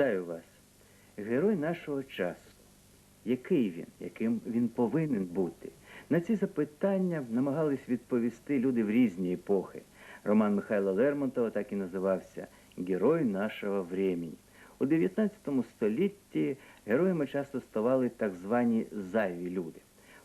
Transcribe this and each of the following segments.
Вітаю вас. Герой нашого часу. Який він, яким він повинен бути? На ці запитання намагались відповісти люди в різні епохи. Роман Михайла Лермонтова так і називався Герой нашого времени. У 19 столітті героями часто ставали так звані зайві люди.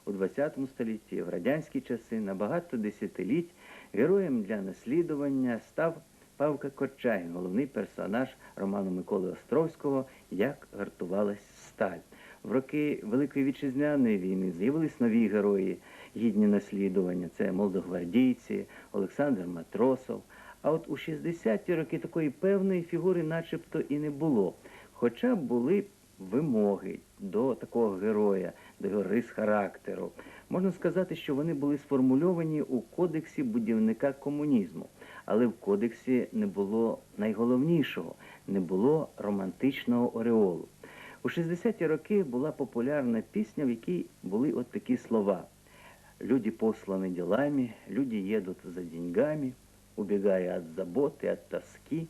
У 20 столітті, в радянські часи, на багато десятиліть героєм для наслідування став Павка Корчагін, головний персонаж роману Миколи Островського Як гартувалась сталь. В роки Великої вітчизняної війни з'явились нові герої, гідні наслідування. Це молодогвардійці, Олександр Матросов. А от у 60-ті роки такої певної фігури начебто і не було. Хоча були вимоги до такого героя, до його рис характеру. Можна сказати, що вони були сформульовані у кодексі будівника комунізму. Але в кодексі не було найголовнішого, не було романтичного ореолу. У 60-ті роки була популярна пісня, в якій були от такі слова. Люди посланы делами, люди едут за деньгами, убегая от заботы, от тоски.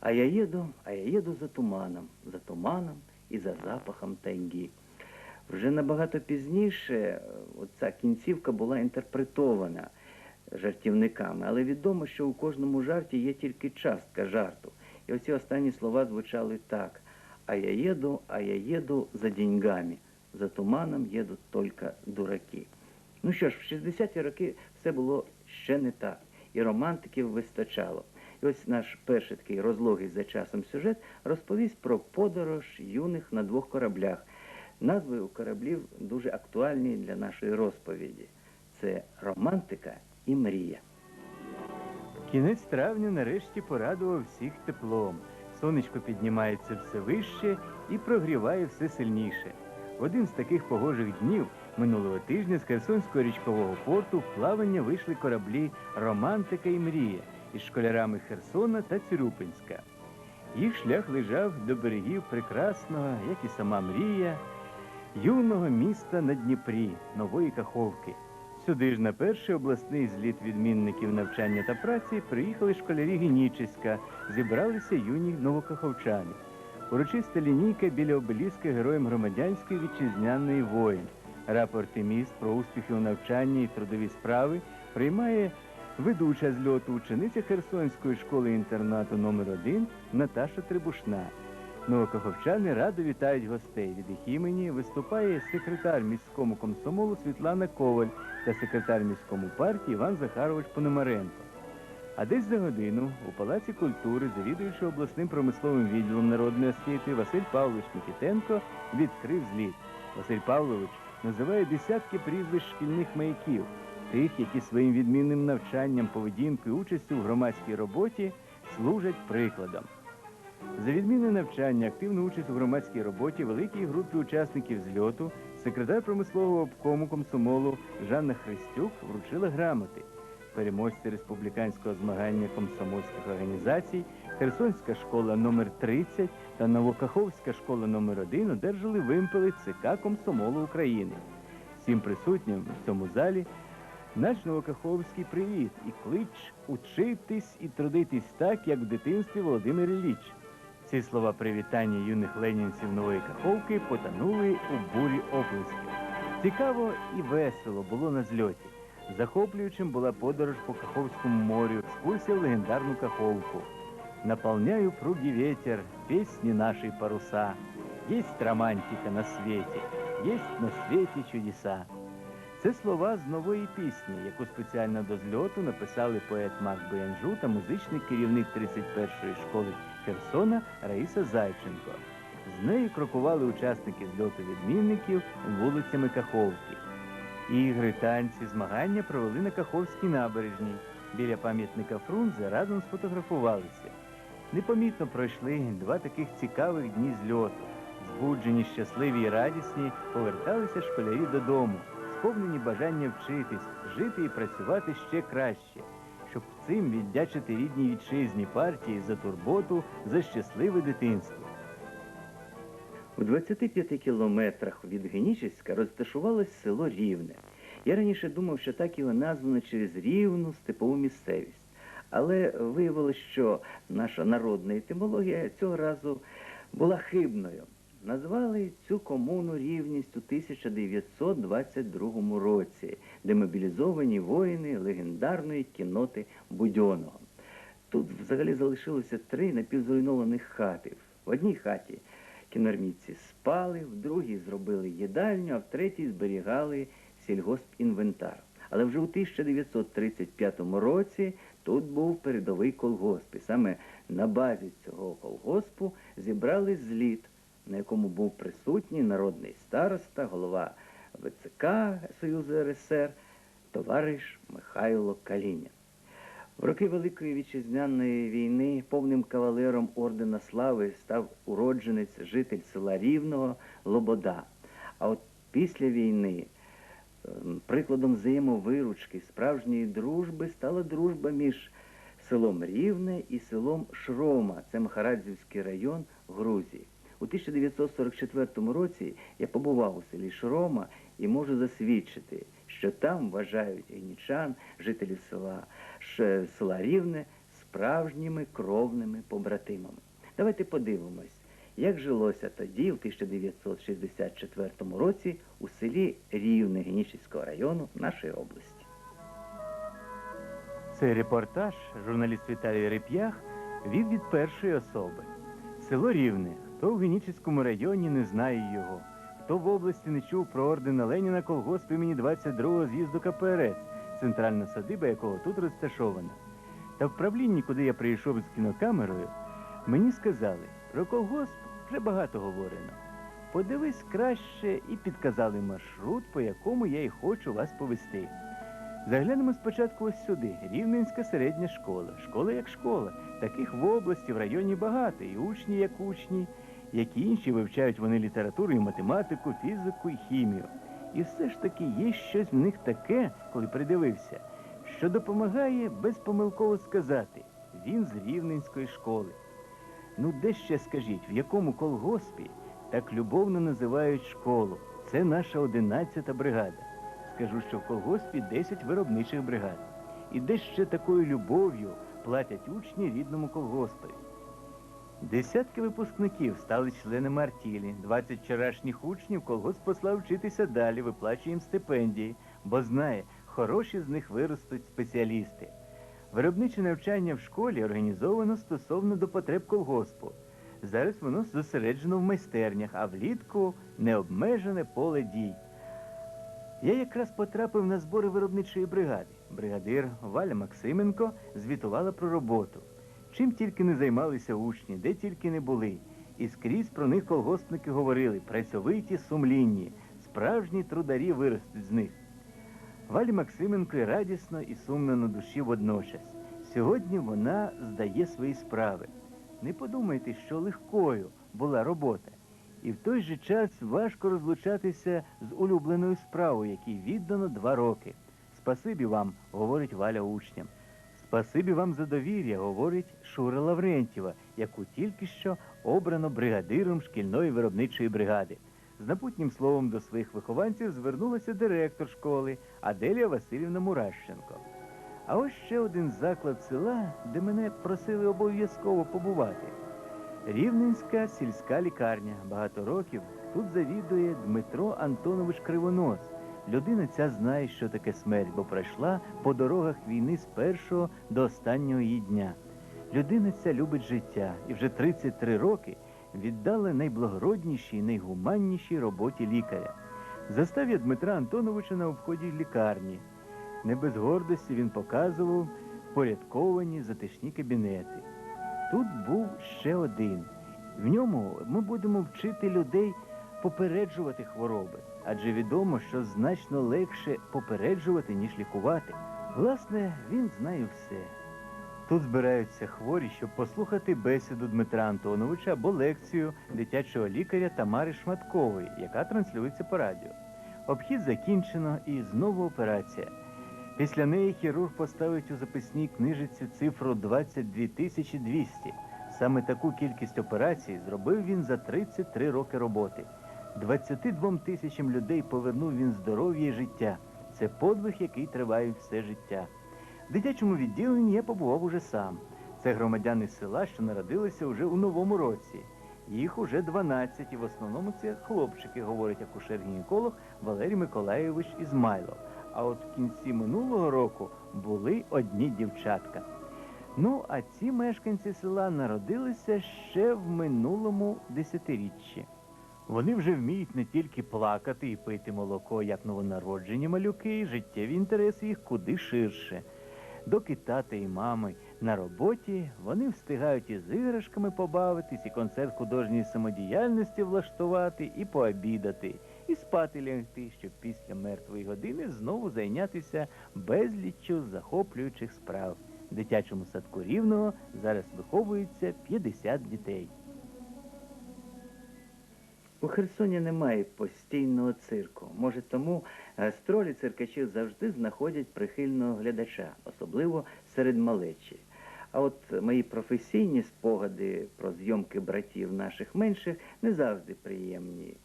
А я еду, а я еду за туманом, за туманом і за запахом тайги. Вже набагато пізніше е, ця кінцівка була інтерпретована жартівниками, але відомо, що у кожному жарті є тільки частка жарту. І оці останні слова звучали так. А я їду, а я їду за деньгами, за туманом їдуть тільки дураки. Ну що ж, в 60-ті роки все було ще не так, і романтиків вистачало. І ось наш перший такий розлогий за часом сюжет розповість про подорож юних на двох кораблях. Назви у кораблів дуже актуальні для нашої розповіді. Це романтика і мрія. Кінець травня нарешті порадував всіх теплом. Сонечко піднімається все вище і прогріває все сильніше. В один з таких погожих днів минулого тижня з Херсонського річкового порту в плавання вийшли кораблі Романтика і Мрія із школярами Херсона та Цюрюпинська. Їх шлях лежав до берегів прекрасного, як і сама мрія, юного міста на Дніпрі, Нової Каховки. Сюди ж на перший обласний зліт відмінників навчання та праці приїхали школярі Генічеська, зібралися юні новокаховчани. Урочиста лінійка біля обеліска героєм громадянської вітчизняної воїн. Рапорти міст про успіхи у навчанні і трудові справи приймає ведуча зльоту учениця Херсонської школи інтернату номер 1 Наташа Трибушна. Новокаховчани радо вітають гостей. Від їх імені виступає секретар міському комсомолу Світлана Коваль та секретар міському партії Іван Захарович Пономаренко. А десь за годину у Палаці культури, завідуючи обласним промисловим відділом народної освіти, Василь Павлович Нікітенко відкрив зліт. Василь Павлович називає десятки прізвищ шкільних маяків, тих, які своїм відмінним навчанням, поведінкою, участю в громадській роботі служать прикладом. За відмінне навчання, активну участь у громадській роботі великій групі учасників зльоту секретар промислового обкому комсомолу Жанна Христюк вручила грамоти. Переможці республіканського змагання комсомольських організацій Херсонська школа номер 30 та Новокаховська школа номер 1 одержали вимпели ЦК Комсомолу України. Всім присутнім в цьому залі наш Новокаховський привіт і клич учитись і трудитись так, як в дитинстві Володимир Ілліч. Ці слова привітання юних ленінців Нової Каховки потонули у бурі оплесків. Цікаво і весело було на зльоті. Захоплюючим була подорож по Каховському морю, екскурсія легендарну Каховку. Наполняю пруги ветер, песни нашей паруса. Есть романтика на свете, есть на свете чудеса. Це слова з нової пісні, яку спеціально до зльоту написали поет Марк Боянжу та музичний керівник 31-ї школи Херсона Раїса Зайченко. З нею крокували учасники зльоту відмінників вулицями Каховки. Ігри, танці, змагання провели на Каховській набережній. Біля пам'ятника Фрунзе разом сфотографувалися. Непомітно пройшли два таких цікавих дні зльоту. Збуджені, щасливі і радісні, поверталися школярі додому, сповнені бажання вчитись, жити і працювати ще краще, щоб цим віддячити рідній вітчизні партії за турботу, за щасливе дитинство. У 25 кілометрах від Генічеська розташувалось село Рівне. Я раніше думав, що так його названо через рівну степову місцевість. Але виявилось, що наша народна етимологія цього разу була хибною. Назвали цю комуну рівність у 1922 році, де мобілізовані воїни легендарної кінноти Будьоного. Тут взагалі залишилося три напівзруйнованих хати. В одній хаті кінармійці спали, в другій зробили їдальню, а в третій зберігали сільгоспінвентар. Але вже у 1935 році тут був передовий колгосп. І саме на базі цього колгоспу зібрали зліт, на якому був присутній народний староста, голова ВЦК Союзу РСР, товариш Михайло Калінін. В роки Великої вітчизняної війни повним кавалером ордена слави став уродженець, житель села Рівного Лобода. А от після війни ем, прикладом взаємовиручки, справжньої дружби стала дружба між селом Рівне і селом Шрома, це Махарадзівський район Грузії. У 1944 році я побував у селі Шрома і можу засвідчити, що там вважають генічан, жителів села, села Рівне, справжніми кровними побратимами. Давайте подивимось, як жилося тоді, у 1964 році, у селі Рівне Генічівського району нашої області. Цей репортаж журналіст Віталій Реп'ях вів від першої особи. Село Рівне. Хто в Генічеському районі не знає його, хто в області не чув про ордена Леніна колгосп імені 22-го з'їзду КПРС, центральна садиба якого тут розташована. Та в правлінні, куди я прийшов з кінокамерою, мені сказали, про колгосп вже багато говорено. Подивись краще і підказали маршрут, по якому я і хочу вас повести. Заглянемо спочатку ось сюди. Рівненська середня школа. Школа як школа. Таких в області, в районі багато. І учні як учні, як і інші вивчають вони літературу, і математику, фізику і хімію. І все ж таки є щось в них таке, коли придивився, що допомагає безпомилково сказати він з рівненської школи. Ну, де ще скажіть, в якому колгоспі так любовно називають школу? Це наша одинадцята бригада. Скажу, що в колгоспі 10 виробничих бригад. І де ще такою любов'ю платять учні рідному колгоспові. Десятки випускників стали членами артілі. 20 вчорашніх учнів колгосп послав вчитися далі, виплачує їм стипендії, бо знає, хороші з них виростуть спеціалісти. Виробниче навчання в школі організовано стосовно до потреб колгоспу. Зараз воно зосереджено в майстернях, а влітку необмежене поле дій. Я якраз потрапив на збори виробничої бригади. Бригадир Валя Максименко звітувала про роботу. Чим тільки не займалися учні, де тільки не були. І скрізь про них колгоспники говорили працьовиті, сумлінні, справжні трударі виростуть з них. Валі Максименко і радісно і сумно на душі водночас. Сьогодні вона здає свої справи. Не подумайте, що легкою була робота. І в той же час важко розлучатися з улюбленою справою, якій віддано два роки. Спасибі вам, говорить Валя учням. Спасибі вам за довір'я, говорить Шура Лаврентєва, яку тільки що обрано бригадиром шкільної виробничої бригади. З напутнім словом до своїх вихованців звернулася директор школи Аделія Васильівна Муращенко. А ось ще один заклад села, де мене просили обов'язково побувати. Рівненська сільська лікарня. Багато років тут завідує Дмитро Антонович Кривонос. Людина ця знає, що таке смерть, бо пройшла по дорогах війни з першого до останнього її дня. Людина ця любить життя і вже 33 роки віддала найблагороднішій найгуманнішій роботі лікаря. Застав я Дмитра Антоновича на обході лікарні. Не без гордості він показував порядковані затишні кабінети. Тут був ще один. В ньому ми будемо вчити людей попереджувати хвороби, адже відомо, що значно легше попереджувати, ніж лікувати. Власне, він знає все. Тут збираються хворі, щоб послухати бесіду Дмитра Антоновича або лекцію дитячого лікаря Тамари Шматкової, яка транслюється по радіо. Обхід закінчено і знову операція. Після неї хірург поставить у записній книжиці цифру 22 тисячі 200. Саме таку кількість операцій зробив він за 33 роки роботи. 22 тисячам людей повернув він здоров'я і життя. Це подвиг, який триває все життя. В дитячому відділенні я побував уже сам. Це громадяни села, що народилися уже у новому році. Їх уже 12, і в основному це хлопчики, говорить акушер-гінеколог Валерій Миколайович Ізмайлов. А от в кінці минулого року були одні дівчатка. Ну, а ці мешканці села народилися ще в минулому десятиріччі. Вони вже вміють не тільки плакати і пити молоко, як новонароджені малюки, і життєві інтереси їх куди ширше. Доки тата і мами на роботі, вони встигають із іграшками побавитись, і концерт художньої самодіяльності влаштувати, і пообідати, і спати лягти, щоб після мертвої години знову зайнятися безліччю захоплюючих справ. В дитячому садку рівного зараз виховується 50 дітей. У Херсоні немає постійного цирку. Може, тому гастролі циркачів завжди знаходять прихильного глядача, особливо серед малечі. А от мої професійні спогади про зйомки братів наших менших не завжди приємні.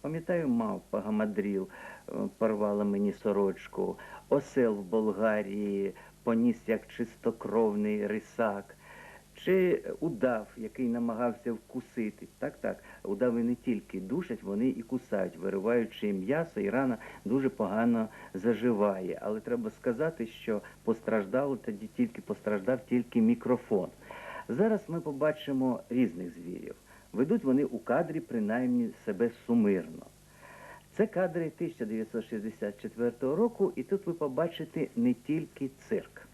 Пам'ятаю, мавпа Гамадріл е, порвала мені сорочку, осел в Болгарії поніс як чистокровний рисак. Чи удав, який намагався вкусити. Так, так, удави не тільки душать, вони і кусають, вириваючи м'ясо, і рана дуже погано заживає. Але треба сказати, що постраждало тоді тільки постраждав тільки мікрофон. Зараз ми побачимо різних звірів. Ведуть вони у кадрі принаймні себе сумирно. Це кадри 1964 року, і тут ви побачите не тільки цирк.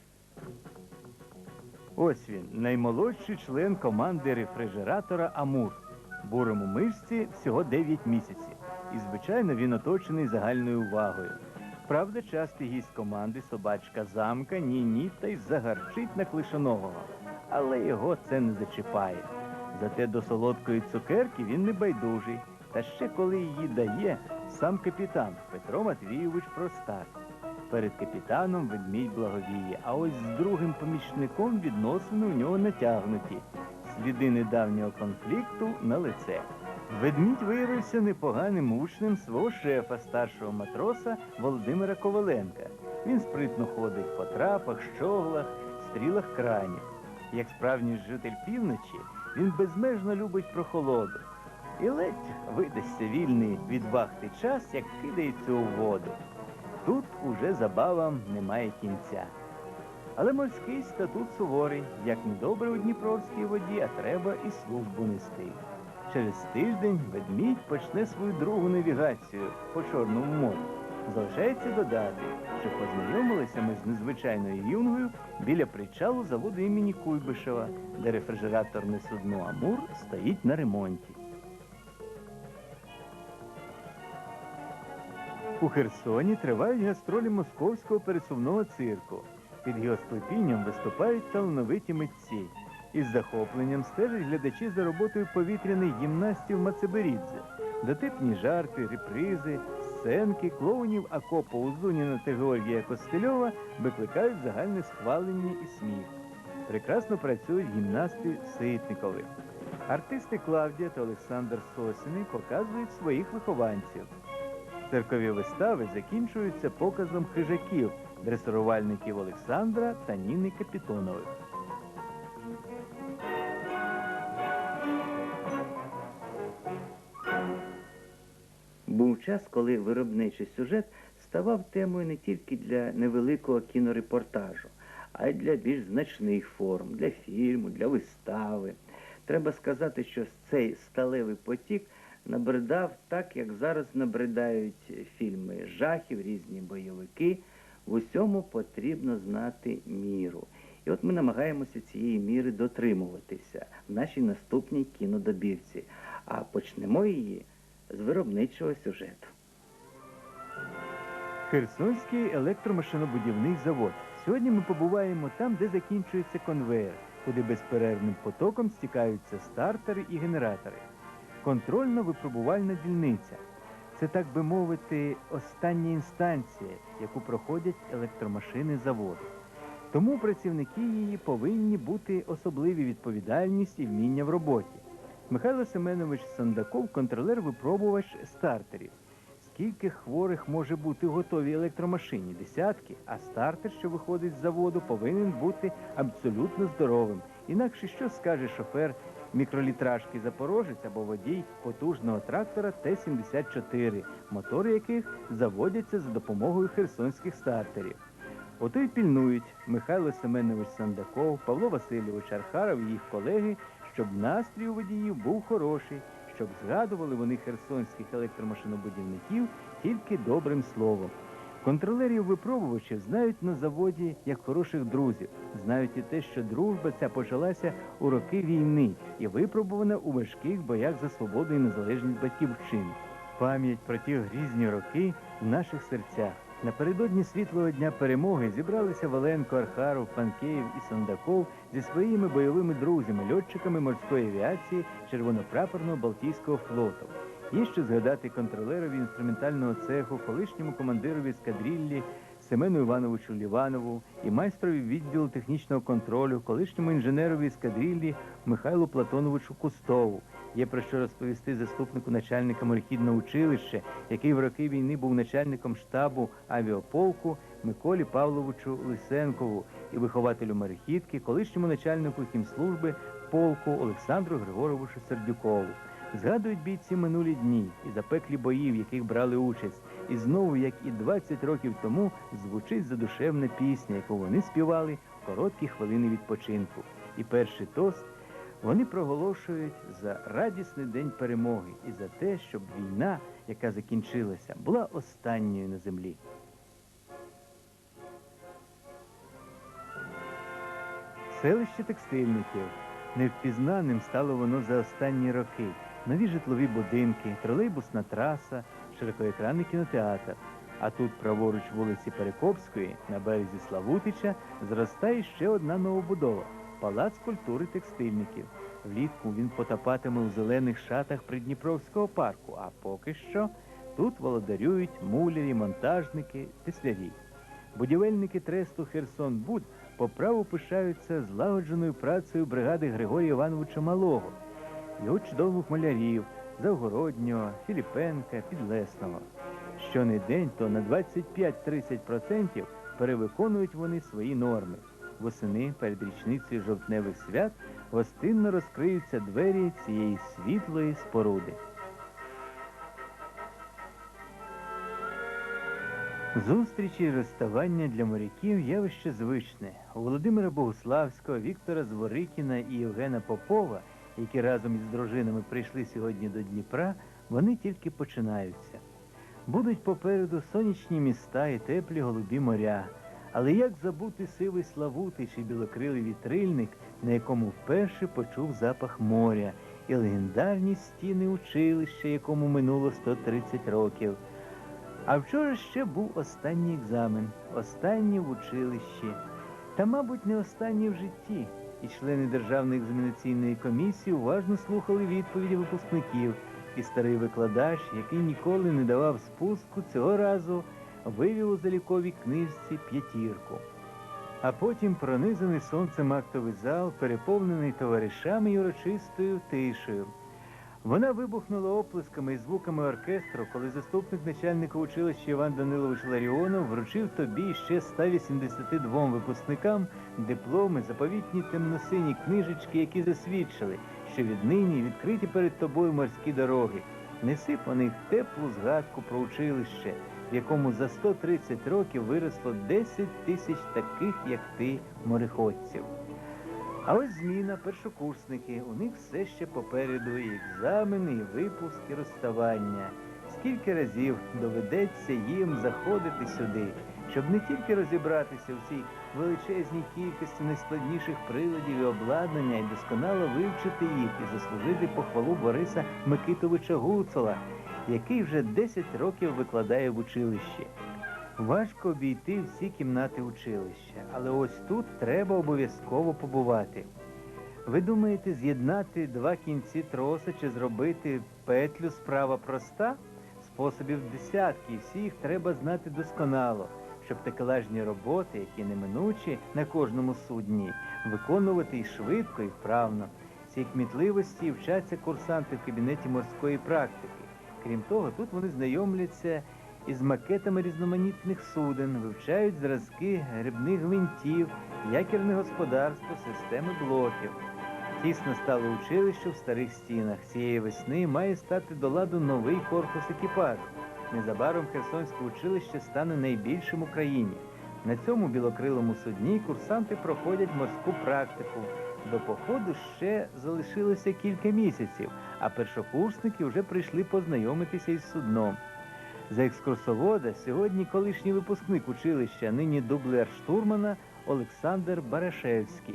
Ось він, наймолодший член команди рефрижератора Амур. Бурому мишці всього 9 місяців. І, звичайно, він оточений загальною увагою. Правда, частий гість команди собачка замка ні-ні та й загарчить на клишонового. Але його це не зачіпає. Зате до солодкої цукерки він не байдужий. Та ще коли її дає сам капітан Петро Матвійович Простак. Перед капітаном ведмідь благовіє, а ось з другим помічником відносини у нього натягнуті. Сліди недавнього конфлікту на лице. Ведмідь виявився непоганим учнем свого шефа, старшого матроса Володимира Коваленка. Він спритно ходить по трапах, щоглах, стрілах кранів. Як справжній житель півночі, він безмежно любить прохолоду. І ледь видасться вільний від вахти час, як кидається у воду. Тут уже забавам немає кінця. Але морський статут суворий, як недобре у Дніпровській воді, а треба і службу нести. Через тиждень ведмідь почне свою другу навігацію по Чорному морю. Залишається додати, що познайомилися ми з незвичайною юнгою біля причалу заводу імені Куйбишева, де рефрижераторне судно Амур стоїть на ремонті. У Херсоні тривають гастролі московського пересувного цирку. Під його склепінням виступають талановиті митці. Із захопленням стежать глядачі за роботою повітряних гімнастів Мацеберідзе. Дотипні жарти, репризи, сценки, клоунів Акопа Узуніна та Георгія Костельова викликають загальне схвалення і сміх. Прекрасно працюють гімнасти Ситникови. Артисти Клавдія та Олександр Сосини показують своїх вихованців. Циркові вистави закінчуються показом хижаків, дресирувальників Олександра та Ніни Капітонових. Був час, коли виробничий сюжет ставав темою не тільки для невеликого кінорепортажу, а й для більш значних форм, для фільму, для вистави. Треба сказати, що цей сталевий потік набридав так, як зараз набридають фільми жахів, різні бойовики. В усьому потрібно знати міру. І от ми намагаємося цієї міри дотримуватися в нашій наступній кінодобірці. А почнемо її з виробничого сюжету. Херсонський електромашинобудівний завод. Сьогодні ми побуваємо там, де закінчується конвеєр, куди безперервним потоком стікаються стартери і генератори. Контрольно-випробувальна дільниця. Це, так би мовити, остання інстанція, яку проходять електромашини заводу. Тому працівники її повинні бути особливі відповідальність і вміння в роботі. Михайло Семенович Сандаков, контролер-випробувач стартерів. Скільки хворих може бути в готовій електромашині? Десятки, а стартер, що виходить з заводу, повинен бути абсолютно здоровим. Інакше що скаже шофер мікролітражки Запорожець або водій потужного трактора Т-74, мотори яких заводяться за допомогою херсонських стартерів. Ото й пільнують Михайло Семенович Сандаков, Павло Васильович Архаров і їх колеги, щоб настрій у водіїв був хороший, щоб згадували вони херсонських електромашинобудівників тільки добрим словом. Контролерів випробувачів знають на заводі як хороших друзів. Знають і те, що дружба ця почалася у роки війни і випробувана у важких боях за свободу і незалежність батьківщини. Пам'ять про ті грізні роки в наших серцях. Напередодні світлого дня перемоги зібралися Валенко, Архаров, Панкеєв і Сандаков зі своїми бойовими друзями, льотчиками морської авіації Червонопрапорного Балтійського флоту. Є що згадати контролерові інструментального цеху, колишньому командирові ескадриллі Семену Івановичу Ліванову і майстрові відділу технічного контролю, колишньому інженерові ескадриллі Михайлу Платоновичу Кустову. Є про що розповісти заступнику начальника морехідного училища, який в роки війни був начальником штабу авіаполку Миколі Павловичу Лисенкову і вихователю морехідки, колишньому начальнику хімслужби полку Олександру Григоровичу Сердюкову. Згадують бійці минулі дні і запеклі бої, в яких брали участь. І знову, як і 20 років тому, звучить задушевна пісня, яку вони співали в короткі хвилини відпочинку. І перший тост вони проголошують за радісний день перемоги і за те, щоб війна, яка закінчилася, була останньою на землі. Селище текстильників. Невпізнаним стало воно за останні роки. Нові житлові будинки, тролейбусна траса, широкоекранний кінотеатр. А тут, праворуч вулиці Перекопської, на березі Славутича, зростає ще одна новобудова палац культури текстильників. Влітку він потопатиме у зелених шатах Придніпровського парку, а поки що тут володарюють мулярі, монтажники, теслярі. Будівельники тресту Херсон Буд по праву пишаються злагодженою працею бригади Григорія Івановича Малого, його чудових малярів Завгороднього, Філіпенка, Підлесного. Щонедень то на 25-30% перевиконують вони свої норми. Восени перед річницею жовтневих свят гостинно розкриються двері цієї світлої споруди. Зустрічі і розставання для моряків явище звичне. У Володимира Богуславського, Віктора Зворикіна і Євгена Попова, які разом із дружинами прийшли сьогодні до Дніпра, вони тільки починаються. Будуть попереду сонячні міста і теплі голубі моря. Але як забути сивий Славутич і білокрилий вітрильник, на якому вперше почув запах моря, і легендарні стіни училища, якому минуло 130 років. А вчора ще був останній екзамен, останній в училищі. Та, мабуть, не останній в житті. І члени Державної екзаменаційної комісії уважно слухали відповіді випускників. І старий викладач, який ніколи не давав спуску, цього разу вивів у заліковій книжці п'ятірку. А потім пронизаний сонцем актовий зал, переповнений товаришами й урочистою тишею. Вона вибухнула оплесками і звуками оркестру, коли заступник начальника училища Іван Данилович Ларіонов вручив тобі ще 182 випускникам дипломи, заповітні темносині книжечки, які засвідчили, що віднині відкриті перед тобою морські дороги. Неси по них теплу згадку про училище, в якому за 130 років виросло 10 тисяч таких, як ти, мореходців. А ось зміна, першокурсники, у них все ще попереду і екзамени, і випуск, і розставання. Скільки разів доведеться їм заходити сюди, щоб не тільки розібратися в цій величезній кількості найскладніших приладів і обладнання і досконало вивчити їх і заслужити похвалу Бориса Микитовича Гуцола, який вже 10 років викладає в училищі. Важко обійти всі кімнати училища, але ось тут треба обов'язково побувати. Ви думаєте, з'єднати два кінці троса чи зробити петлю справа проста? Способів десятки, і всі їх треба знати досконало, щоб такелажні роботи, які неминучі на кожному судні, виконувати і швидко, і вправно. Цій кмітливості вчаться курсанти в кабінеті морської практики. Крім того, тут вони знайомляться із макетами різноманітних суден, вивчають зразки грибних гвинтів, якірне господарство, системи блоків. Тісно стало училище в старих стінах. Цієї весни має стати до ладу новий корпус екіпажу. Незабаром Херсонське училище стане найбільшим у країні. На цьому білокрилому судні курсанти проходять морську практику. До походу ще залишилося кілька місяців, а першокурсники вже прийшли познайомитися із судном. За екскурсовода сьогодні колишній випускник училища, нині дублер штурмана Олександр Барашевський.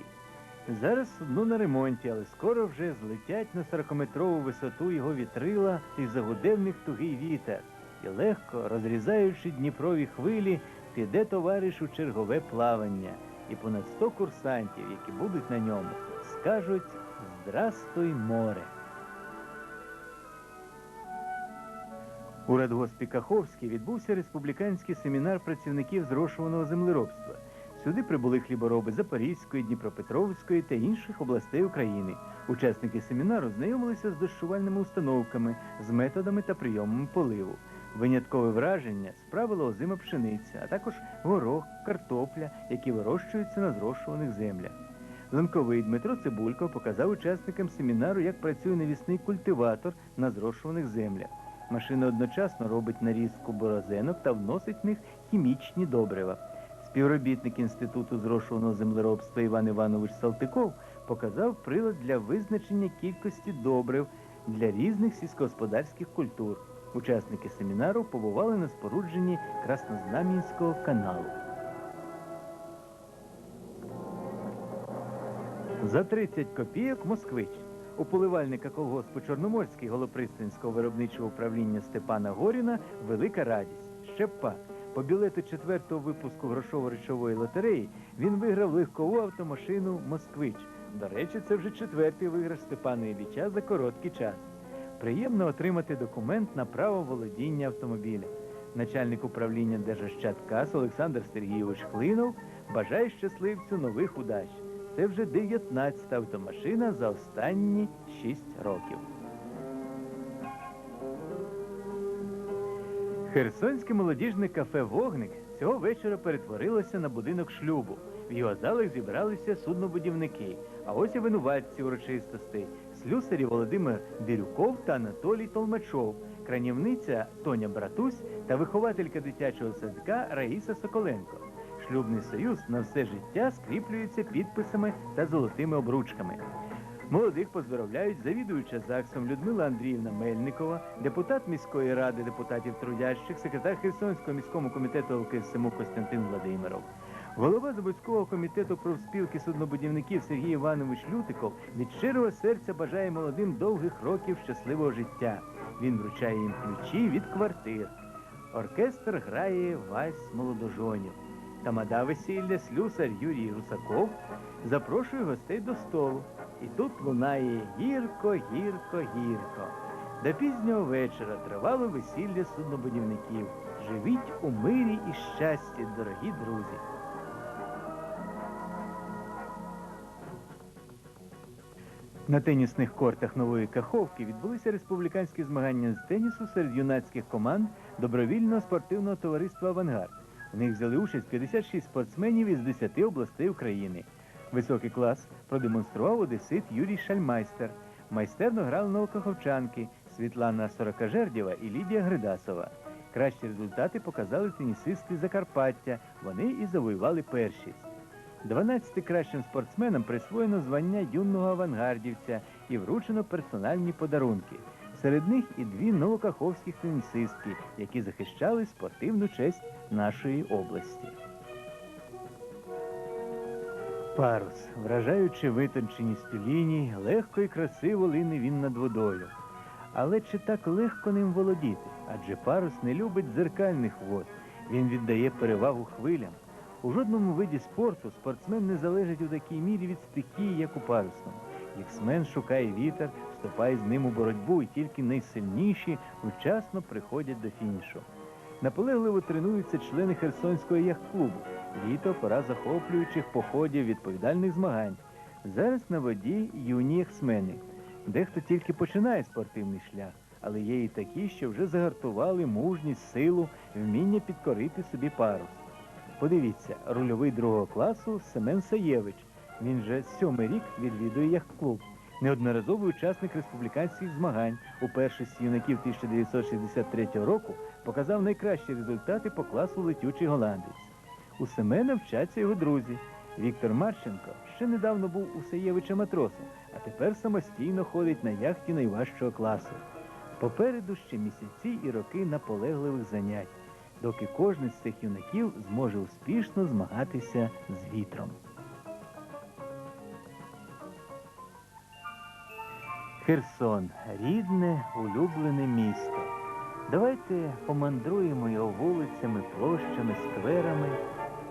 Зараз судно на ремонті, але скоро вже злетять на 40-метрову висоту його вітрила і загуде тугий вітер. І легко, розрізаючи Дніпрові хвилі, піде товариш у чергове плавання. І понад 100 курсантів, які будуть на ньому, скажуть Здрастуй, море. У радгоспі Каховській відбувся республіканський семінар працівників зрошуваного землеробства. Сюди прибули хлібороби Запорізької, Дніпропетровської та інших областей України. Учасники семінару знайомилися з дощувальними установками, з методами та прийомами поливу. Виняткове враження справила озима пшениця, а також горох, картопля, які вирощуються на зрошуваних землях. Ланковий Дмитро Цибулько показав учасникам семінару, як працює навісний культиватор на зрошуваних землях. Машина одночасно робить нарізку борозенок та вносить в них хімічні добрива. Співробітник Інституту зрошуваного землеробства Іван Іванович Салтиков показав прилад для визначення кількості добрив для різних сільськогосподарських культур. Учасники семінару побували на спорудженні Краснознам'янського каналу. За 30 копійок москвич. У поливальника колгоспу Чорноморський Голопристанського виробничого управління Степана Горіна велика радість. Ще б. По білету четвертого випуску грошово-речової лотереї він виграв легкову автомашину Москвич. До речі, це вже четвертий виграш Степана Ілліча за короткий час. Приємно отримати документ на право володіння автомобіля. Начальник управління Держощадкас Олександр Сергійович Хлинов бажає щасливцю нових удач. Це вже 19-та автомашина за останні 6 років. Херсонське молодіжне кафе Вогник цього вечора перетворилося на будинок шлюбу. В його залах зібралися суднобудівники. А ось і винуватці урочистостей слюсарі Володимир Бірюков та Анатолій Толмачов, кранівниця Тоня Братусь та вихователька дитячого садка Раїса Соколенко. Шлюбний союз на все життя скріплюється підписами та золотими обручками. Молодих поздоровляють завідуюча ЗАГСом Людмила Андріївна Мельникова, депутат міської ради депутатів трудящих, секретар Херсонського міського комітету ЛКСМУ Костянтин Владимиров. Голова Забузького комітету профспілки суднобудівників Сергій Іванович Лютиков від щирого серця бажає молодим довгих років щасливого життя. Він вручає їм ключі від квартир. Оркестр грає вальс молодожонів. Тамада весілля слюсар Юрій Русаков запрошує гостей до столу. І тут лунає гірко, гірко, гірко. До пізнього вечора тривало весілля суднобудівників. Живіть у мирі і щасті, дорогі друзі. На тенісних кортах нової Каховки відбулися республіканські змагання з тенісу серед юнацьких команд добровільного спортивного товариства Авангард. В них взяли участь 56 спортсменів із 10 областей України. Високий клас продемонстрував одесит Юрій Шальмайстер. Майстерно грали новокаховчанки Світлана Сорокажердєва і Лідія Гридасова. Кращі результати показали тенісисти Закарпаття. Вони і завоювали першість. 12 кращим спортсменам присвоєно звання юного авангардівця і вручено персональні подарунки. Серед них і дві новокаховських тенісистки, які захищали спортивну честь нашої області. Парус, вражаючи витонченістю ліній, легко і красиво лине він над водою. Але чи так легко ним володіти? Адже парус не любить дзеркальних вод. Він віддає перевагу хвилям. У жодному виді спорту спортсмен не залежить у такій мірі від стихії, як у парусному. Іксмен шукає вітер, вступає з ним у боротьбу, і тільки найсильніші вчасно приходять до фінішу. Наполегливо тренуються члени Херсонського яхт-клубу. Літо пора захоплюючих походів відповідальних змагань. Зараз на воді юні яхтсмени. Дехто тільки починає спортивний шлях, але є і такі, що вже загартували мужність, силу, вміння підкорити собі парус. Подивіться, рульовий другого класу Семен Саєвич. Він же сьомий рік відвідує яхт-клуб. Неодноразовий учасник республіканських змагань у першості юнаків 1963 року показав найкращі результати по класу летючий голландець. У Семена вчаться його друзі. Віктор Марченко ще недавно був у Саєвича матросом, а тепер самостійно ходить на яхті найважчого класу. Попереду ще місяці і роки наполегливих занять, доки кожен з цих юнаків зможе успішно змагатися з вітром. Херсон рідне, улюблене місто. Давайте помандруємо його вулицями, площами, скверами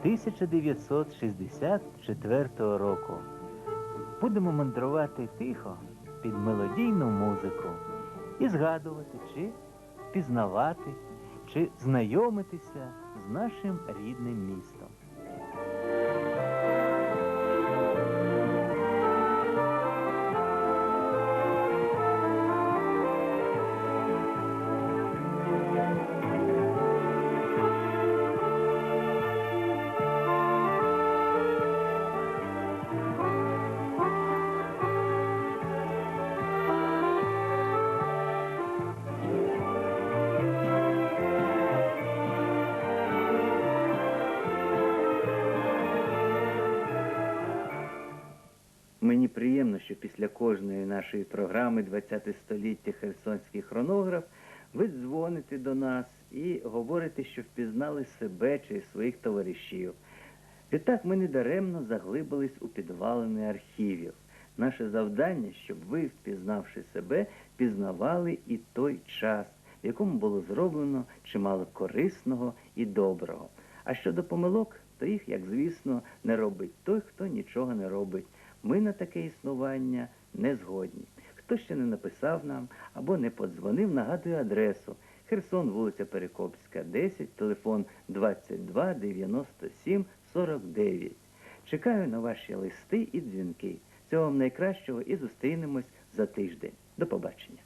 1964 року. Будемо мандрувати тихо під мелодійну музику і згадувати, чи пізнавати, чи знайомитися з нашим рідним містом. Після кожної нашої програми «20 століття Херсонський хронограф ви дзвоните до нас і говорите, що впізнали себе чи своїх товаришів. Відтак ми недаремно заглибились у підвалини архівів. Наше завдання, щоб ви, впізнавши себе, пізнавали і той час, в якому було зроблено чимало корисного і доброго. А щодо помилок, то їх, як звісно, не робить той, хто нічого не робить. Ми на таке існування не згодні. Хто ще не написав нам або не подзвонив, нагадую адресу. Херсон, вулиця Перекопська, 10, телефон 22 97 49. Чекаю на ваші листи і дзвінки. Всього вам найкращого і зустрінемось за тиждень. До побачення.